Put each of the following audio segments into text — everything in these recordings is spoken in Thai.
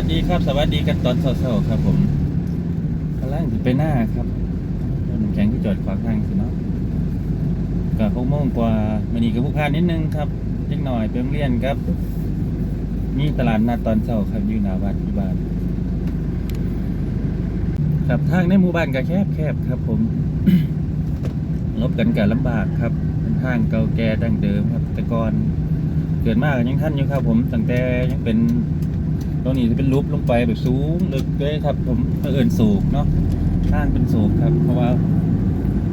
วัสดีครับ สวัสดีกันตอนเช้าๆครับผมกำลังจะไปหน้าครับรถแข็งที่จอดขวางทางสิเนาะก็หกโมงกว่ามันนี่กับผู้พานิดนึงครับเล็กหน่อยไปโรงเรียนครับ มีตลาดนัดตอนเช้าครับอยู่หน้าวัดที่บ้านครับทางในหมู่บ้านก็แคบแคบครับ ผมลบกันกับลำบากครับเป็นทางเก่าแก่ดั้งเดิมครับ แต่ก่อนเกิดมากยังท่านอยู่ครับ ผมตั้งแต่ยังเป็น รงนี้จะเป็นรูปลงไปแบบสูงลึกเลยครับ ผมเอิญสูงเนาะทางเป็นสูงครับ เพราะว่า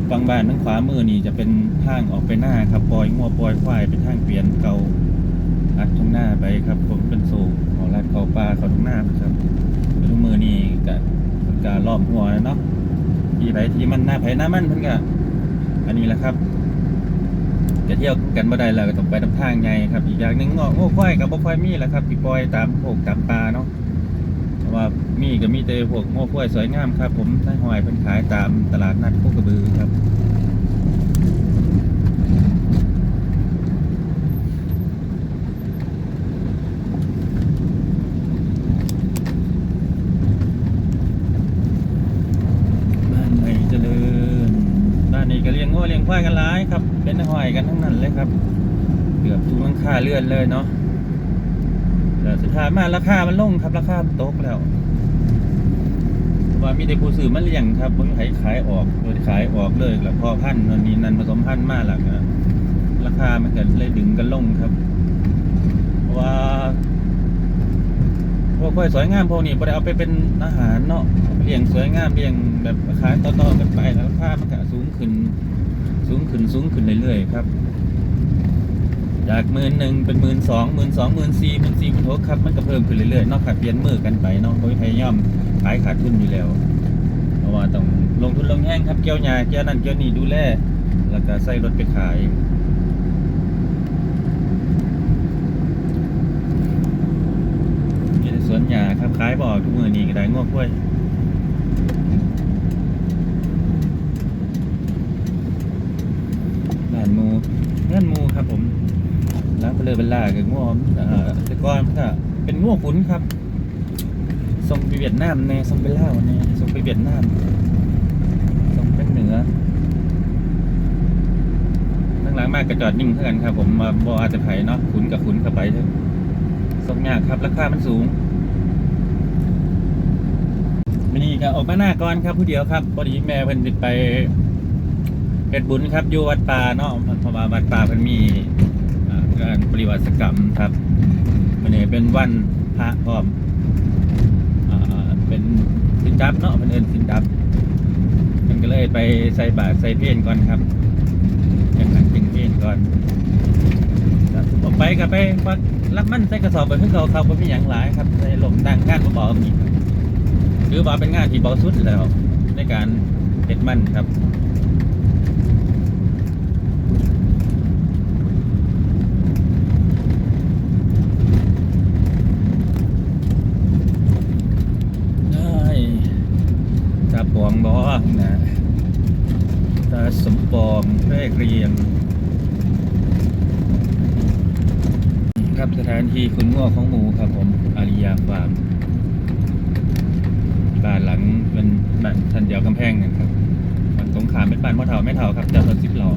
ฝั่งบ้านทางขวามือนี่จะเป็นทางออกไปหน้าครับปล่อยงัวปล่อยควายเป็นทางเปลี่ยนเก่าอัดตรงหน้าไปครับ ผมเป็นสูงของรัดเขาปลาเขาตรงหน้าครับทุกมือนี่กับการล้อมหัวเนาะที่ไปที่มันหน้าไผหน้ามันเพิ่นก็อันนี้แหละครับ จะเที่ยวกันบ่ได้แล้วก็ต้องไปทำทางไงครับ อีกอย่างหนึ่งงอกงควายกับบ่ควายมีแหละครับที่ปล่อยตามโขกตามปลาเนาะว่ามีก็มีแต่พวกงอควายสวยงามครับ ผมนายหอยเป็นขายตามตลาดนัดโคกระบือครับานไหนเจริญบ้านนี้ก็เลี้ ยงงัวเลี้ยงควายกันหลายครับ เป็นหอยกันทั้งนั้นเลยครับ เกือบทุกหลังคาเลื่อนเลยเนาะแต่สุดท้ายมาราคามันลงครับ ราคาตกแล้วว่ามีแต่ผู้ซื้อมาเลี้ยงครับมันขายขายออกโดยขายออกเลยแล้วพอพันธุ์มันมีนันผสมพันธุ์มากหลักอะราคามันก็เลยดึงกันลงครับว่าพวกควยสวยงามพวกนี้บ่ได้เอาไปเป็นอาหารเนาะเลี้ยงสวยงามเลี้ยงแบบขายต่อๆกันไปแล้วราคามันก็สูงขึ้น สูงขึ้นสูงขึ้นเรื่อยๆครับ จากหมื่นหนึ่งเป็นหมื่นสองหมื่นสองหมื่นสี่หมื่นสี่หมื่นหกครับ มันก็เพิ่มขึ้นเรื่อยๆนอกขาดเปลี่ยนมือกันไปเนาะโดยพยายามขายขาดทุนอยู่แล้ว เพราะว่าต้องลงทุนลงแห้งครับเกี่ยวหญ้าเกี่ยวนั่นเกี่ยวนี่ดูแลแล้วก็ใส่รถไปขายนี่สวนหญ้าครับขายบ่อกทุกมือนี่ก็ได้งอกกล้วยบ้านหมู เงื่อนมูครับผมร้านเปลือเบลล่ากับง่วงอ่อแต่ก่อนก็เป็นง่วงขุนครับส่งไปเวียดนามแน่ส่งไปลาวแน่ส่งไปเวียดนามส่งไปเหนือข้งหลังมากกระจอดนิ่งเท่ากันครับ ผมมาบออาจจะไผเนาะขุนกับขุนเข้าไปเถอะส่งยากครับราคามันสูงวันนี้ก็ออกมาหน้าก่อนครับผู้เดียวครับพอดีแม่เพิ่นสิดไป เฮ็ดบุญครับอยู่วัดป่าเนาะเพราะว่าวัดป่าเพิ่นมีการปฏิวัติกรรมครับวันนี้เป็นวันพระพร้อมอ่าเป็นสินดับเนาะเป็นเอินสินดับมันก็เลยไปใส่บาตรใส่เพลนก่อนครับอย่างนั้นจึงเพลนก่อนผมไปก็ไปรับมันใส่กระสอบไปขึ้นเขาเขาไม่มีอย่างหลายครับใส่ลมดังงานเบาๆมีถือว่าเป็นงานที่เบาสุดแล้วในการเฮ็ดมันครับ ได้ตาป องบอนะตาสมปองแพรกเรียง ครับสถานที่คุณง้อของหมูครับผมอาริยาฟาร์มบ้านหลังเป็นบ้านทันเดียวกำแพงกันครับมันสงขามเป็นบ้านพ่อเฒ่าแม่เฒ่าครับเจ้าคนสิบหล่อ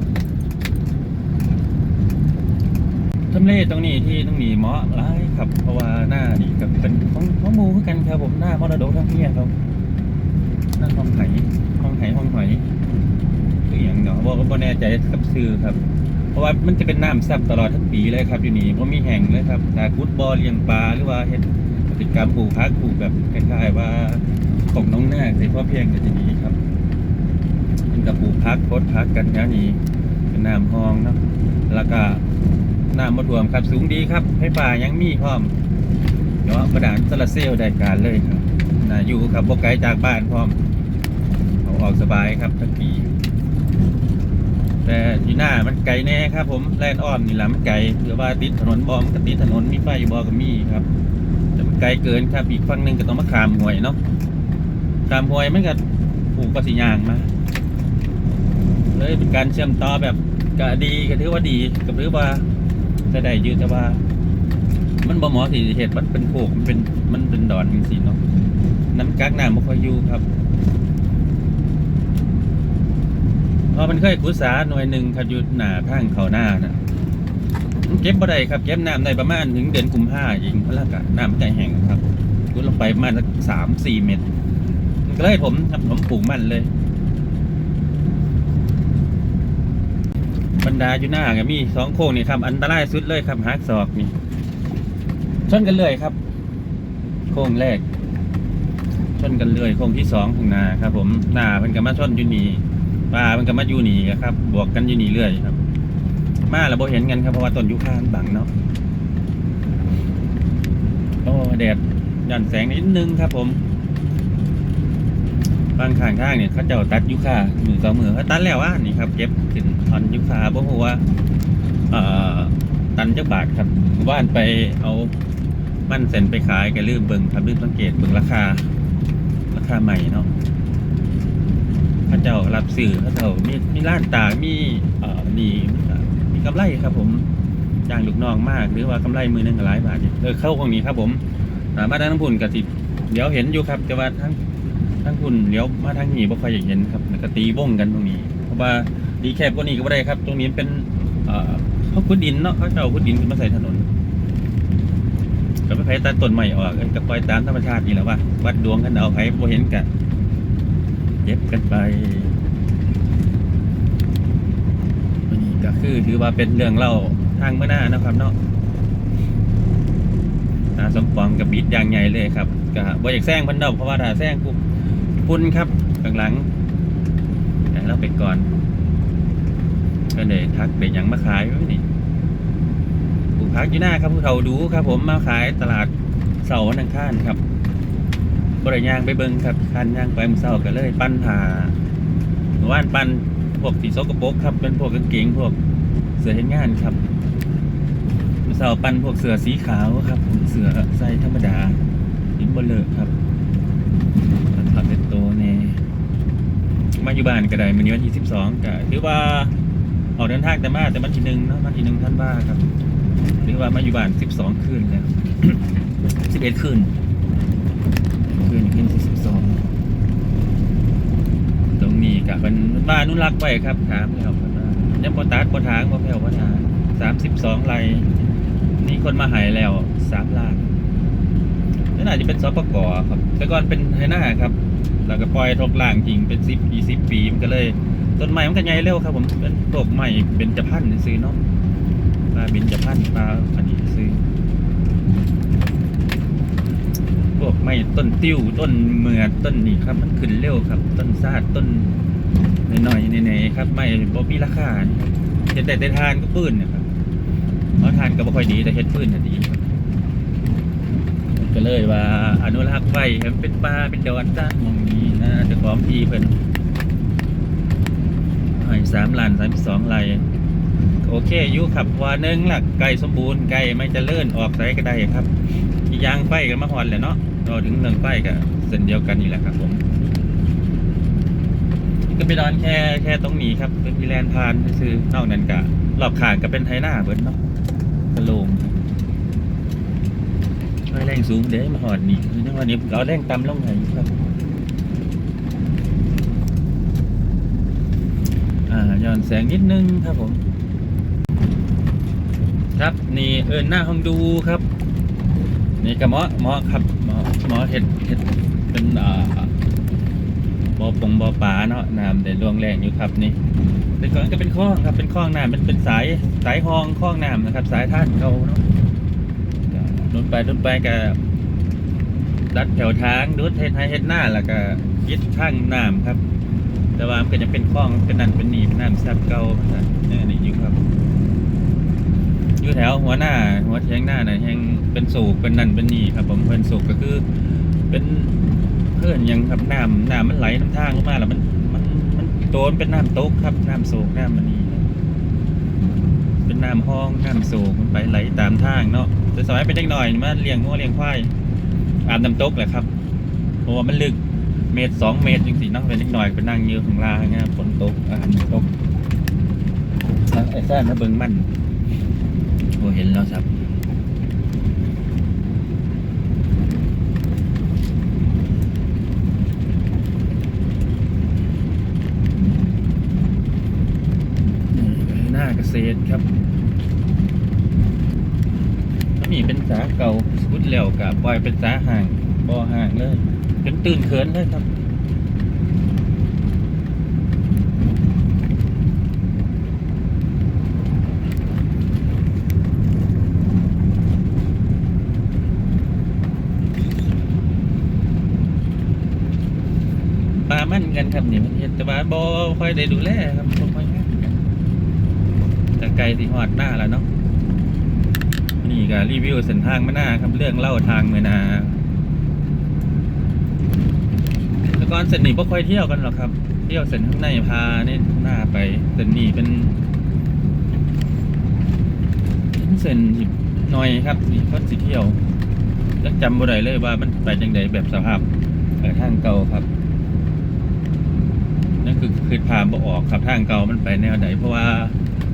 ทำเลตรงนี้ที่ตรงนี้เหมาะหลายครับเพราะว่าหน้านี่กับเป็นของของหมูคือกันครับผมหน้ามรดกทั้งเมียครับหน้าห้องไหห้องไหห้องหอยคืออย่างเนาะ บอกว่าบ่แน่ใจกับซื้อครับ เพราะว่ามันจะเป็นน้ำซับตลอดทั้งปีเลยครับอยู่นี่เพราะมีแห่งเลยครับแต่คุดบอเลี้ยงปลาหรือว่าเฮ็ดกิจกรรมปลูกพักปลูกแบบคล้ายๆว่าของน้องนาคในพ่อเพียงก็จะดีครับมันกับปลูกพักโคดพักกันแถวนี้เป็นน้ำห้องเนาะแล้วก็น้ำมะท่วมครับสูงดีครับให้ป่ายังมีพร้อมเนาะประดานโซลาร์เซลได้การเลยครับน่าอยู่ครับบ่ไกลจากบ้านพร้อมเอาออกสบายครับทั้งปี แต่ที่หน้ามันไกลแน่ครับ ผมแลนอ้อมนี่แหละมันไกลเผื่อว่าติดถนนบอมนก็ติดถนนมีไฟบอก็มีครับแต่มันไกลเกินครับอีกฝั่งหนึ่งก็ต้องมาขามห้วยเนาะขามห้วยมันก็ผูกกระสียางมาเลยเป็นการเชื่อมต่อแบบก็ดีก็ถือว่าดีก็ถือว่าจะได้ยืดแต่ว่า มันบ่หมอสิเหตุมันเป็นโขกมันเป็นมันเป็นดอนจริงๆเนาะน้ำกักน้ำบ่ค่อยอยู่ครับ พราะมันเคยกุศาหน่วยหนึ่งครับอยู่หน้าทางเขาหน้าน่ะเก็บบ่ได้ครับเก็บน้ำได้ประมาณถึงเดือนกุมภาพันธ์เองพระละกะน้ำมันจแห้งครับกุดลงไปประมาณสักสามสี่เมตรก็เลยผมครับผมปลูกมันเลย บรรดาอยู่หน้าก็มีสองโค้งนี่ครับอันตรายสุดเลยครับฮักศอกนี่ชนกันเลยครับ โค้งแรกชนกันเลยโค้งที่สองของนาครับ ผมหน้ามันก็มาชนอยู่นี่ ปลามันก็มาอยู่นี่ครับ บวกกันอยู่นี่เรื่อยครับ มาแล้วบ่เห็นกันครับเพราะว่าต้นยูคานบังเนาะโอ้แดดยันแสงนิดนึงครับผมบางข้างทางเนี่ยเขาเจ้าตัดยูคามือสองมือเขาตัดแล้วว่านี่ครับเก็บขึ้นทอนยูคาเพราะว่าเอ่อตันจักบาทครับว่านไปเอามันเซ็นไปขายก็ลืมเบิ่งครับลืมสังเกตเบิ่งราคาราคาใหม่เนาะ เจ้ารับสื่อเขาเจ้ามีมีร้านตากมีเอ่อนี่มีกำไรครับ ผมจ้างลูกน้องมาก หรือว่ากำไรมือหนึ่งหลายบาทอยู่เออเข้าตรงนี้ครับ ผมสามารถได้น้ำพุ่นกับสิเดี๋ยวเห็นอยู่ครับแต่ว่าทั้งทั้งคุณเลี้ยวมาทางนี้บ่ค่อยอยากเห็นครับแล้วก็ตีวงกันตรงนี้ เพราะว่าดีแคบกว่านี้ก็บ่ได้ครับ ตรงนี้เป็นเอ่อเขาขุดดินเนาะเขาจะเอาขุดดินขึ้นมาใส่ถนนก็ไปไผตัดต้นใหม่ออกเอ้ยก็ปล่อยตามธรรมชาตินี่แหละว่าวัดดวงกันเอาไผบ่เห็นกัน เย็บกันไปนนี้ก็คือถือว่าเป็นเรื่องเล่าทางเมื่อหน้านะครับเนาะนาสมปองกับบิดอย่างใหญ่เลยครับก็บ่อยากแซงพันดอกเพราะว่าถ้าแซงปุ๊บพุ่นครับข้างหลังแต่เราไปก่อน ก็เลยทักเด็กยังมาขายไว้นี่ปลูกพักอยู่หน้าครับผู้เฒ่าดูครับ ผมมาขายตลาดเสาร์วันอังคารครับ บริย่างไปเบิ้งครับคันย่างไปมือเสาร์ก็เลย ปั้นผ่าเมื่อว่านปั้นพวกสีโซกโปกครับ เป็นพวกกางเกงพวกเสื้อเห็นงานครับเสาปันพวกเสือสีขาวครับผมเสือใส่ธรรมดาอิมเบลเลอร์ครับผัดเป็นโตเน่มาอยู่บ้านก็ได้มันนี้วันที่สิบสองก็ถือว่าออกเดินทางแต่มาแต่มันทีหนึ่งนะมันทีหนึ่งท่านบ้าครับ หรือว่ามาอยู่บ้านสิบสองคืนแล้วสิบเอ็ดคืน คืนคืนที่สิบสองตรงนี้กับเป็นบ้านอนุรักษ์ไว้ครับถามแล้วครับว่ายังบ่ตัดบทางบ่แผ่วบ่ทางสามสิบสองไร่นี่คนมาหายแล้วสามล้านนั่นอาจจะเป็นสปกอครับ แต่ก่อนเป็นไฮน้าครับ แล้วก็ปล่อยทกล่างจริงเป็นสิบยี่สิบปีมันก็เลยต้นไม้มันก็ใหญ่เร็วครับ ผมเป็นพวกไม้เป็นจะพันธุ์ซื้อเนาะปลาเป็นจะพันธุ์ปลาอันนี้ซื้อ พวกไม้ต้นติ้วต้นเมือดต้นนี่ครับ มันขึ้นเร็วครับ ต้นซาดต้นหน่อยๆในๆครับไม่บ่มีราคานี่ครับเห็ดแต่ได้ทานก็ปื้นนะครับเพราะทานก็บ่ค่อยดีแต่เห็ดปื้นน่ะดีครับก็เลยว่าอนุรักษ์ไว้ให้มันเป็นป่าเป็นดอนซะหมองนี้นะเจ้าของทีเพิ่นให้สามล้านสามสองไร่โอเคอยู่ครับว่าหนึ่งหลักไก่สมบูรณ์ไก่ไม่จะเลื่อนออกไสก็ได้ครับยางไฟกันมาหอนแหละเนาะ เราถึงเรื่องไฟก็เส้นเดียวกันนี่แหละครับผมก็ไปนอนแค่แค่ตรงนี้ครับเป็นพีแลนพานซื้อนอกนั้นกะรอบขางก็เป็นไทหน้าเบิดเนาะกระโลงไม่แรงสูงเด้มาหอดนี่นี่วันนี้เราแรงต่ำลงไหนครับอ่าย้อนแสงนิดนึงครับผม ครับนี่เอินหน้าห้องดูครับ นี่กระเหมาะเหมาะครับเหมาะเหมาะเห็ดเห็ดเป็นอ่าบ่อปงบ่อป่าเนาะน้ำได้รวงแรงอยู่ครับนี่แต่ก่อนก็เป็นคลองครับ เป็นคลองน้ำมันเป็นสายสายห้องคลองน้ำนะครับ สายท่านเก่าเนาะก็ลนไปลนไปก็ดัดแถวทางดูดเฮ็ดให้เฮ็ดหน้าแล้วก็ยึดข้างน้ำครับ แต่ว่ามันก็จะเป็นคลองเป็นนันเป็นหนีเป็นน้ำซับเก่าเนี่ยนี่อยู่ครับ อยู่แถวหัวหน้า หัวเทียงหน้าน่ะแห่งเป็นสูบเป็นนั่นเป็นนี่ครับ ผมเป็นสูบก็คือ เป็นเพื่อนยังครับน้ำน้ำมันไหลน้ำทางลงมาแล้วมันมันมันโดนเป็นน้ำตกครับน้ำโศกน้ำมันนี่เป็นน้ำห้องน้ำโศกมันไปไหลตามทางเนาะแต่สมัยเป็นเด็กหน่อยมาเลี้ยงงัวเลี้ยงควายอาบน้ำตกแหละครับเพราะว่ามันลึกเมตรสองเมตรจริงๆเนาะเป็นเด็กหน่อยเป็นนั่งยืนข้างล่างเงี้ยฝนตกอาบน้ำตกไอ้แซ่บมาเบิ่งมัน เห็นแล้วครับหน้าเกษตรครับมีเป็นสาเก่าสุดแล้วกับปล่อยเป็นสาห่างบ่อห่างเลยจนตื่นเขินเลยครับ ครับนี่มันเฮ็ดแต่ว่าบ่ค่อยได้ดูแลครับบ่ค่อยงานกันแต่ไกลสิฮอดหน้าแล้วเนาะนี่ก็รีวิวเส้นทางมาหน้าครับเรื่องเล่าทางเมื่อนาแต่ก่อนเส้นนี้บ่ค่อยเที่ยวกันหรอกครับ เที่ยวเส้นข้างในพาเนี่ยหน้าไปเส้นนี้เป็นเป็นเส้นที่หน่อยครับนี่คนสิเที่ยวยังจำบ่ได้เลยว่ามันไปจังไดแบบสภาพทางเก่าครับ นั่นคือคือพามบ่ออกครับทางเก่ามันไปแนวไหนเพราะว่า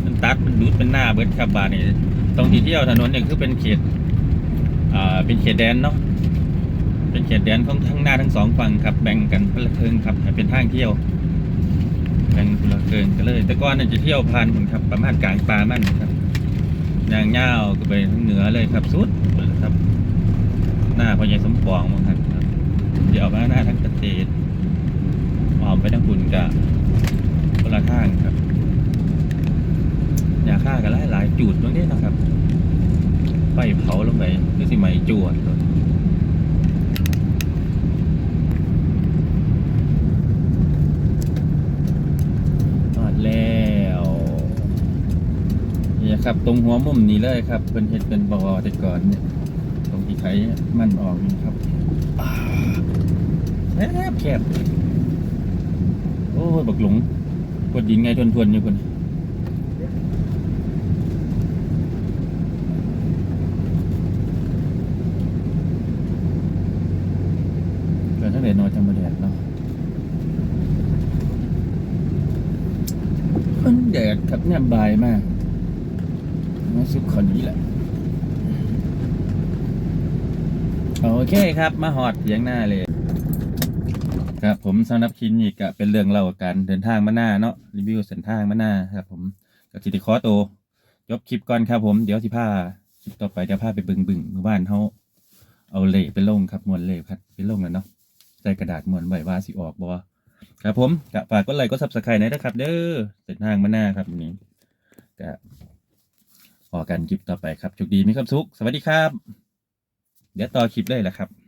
มันตัดมันดูดเป็นหน้าเบิดครับบานนี่ตรงที่เที่ยวถนนเนี่ยคือเป็นเขตอ่าเป็นเขตแดนเนาะเป็นเขตแดนของทั้งหน้าทั้งสองฝั่งครับแบ่งกันคนละครึ่งครับให้เป็นทางเที่ยวแบ่งคนละครึ่งกันเลย แต่ก่อนเนี่ยจะเที่ยวผ่านผมครับประมาณกลางป่ามันครับยางเง่าก็ไปทางเหนือเลยครับสุดเลยครับ หน้าพญายสมปองมั้งครับเดี๋ยวมาหน้าทั้งประเทศ ออมไปทางคุณกับคนละทางครับยาฆ่ากันหลายหลายๆจูดตรงนี้นะครับไฟเผาลงไปคือสิไหมจวดเลยแล้วนี่ครับ ตรงหัวมุมนี้เลยครับ เป็นเห็ดเป็นบอแต่ก่อนเนี่ย ตรงที่ไขมันออกนี่ครับแคบแคบ โอ้ยบักหลงกดดินไงทวนทวนอยู่คนเกิดทั้งเดนนอนจังบแดดเนาะมันแดดครับเนี่ยบายมากมาซุปขอนนี้แหละโอเคครับ มาหอดเสียงหน้าเลย ครับผมสำหรับคลิปนี้ก็เป็นเรื่องเล่าการเดินทางมาหน้าเนาะรีวิวเส้นทางมาหน้าครับผมกับจิติคอโตยบคลิปก่อนครับผมเดี๋ยวสิพาคลิปต่อไปเดี๋ยวพาไปบึงบึงหมู่บ้านเขาเอาเละไปลงครับมวนเละพัดไปลงแล้วเนาะใส่กระดาษมวนไว้ว่าสิออกบ่ครับผมกะฝากกดไลค์กดซับสไครต์นะครับ เด้อเส้นทางมาหน้าครับนนี้ก็พอกันคลิปต่อไปครับโชคดีมีความสุขสวัสดีครับ เดี๋ยวต่อคลิปเลยแหละครับ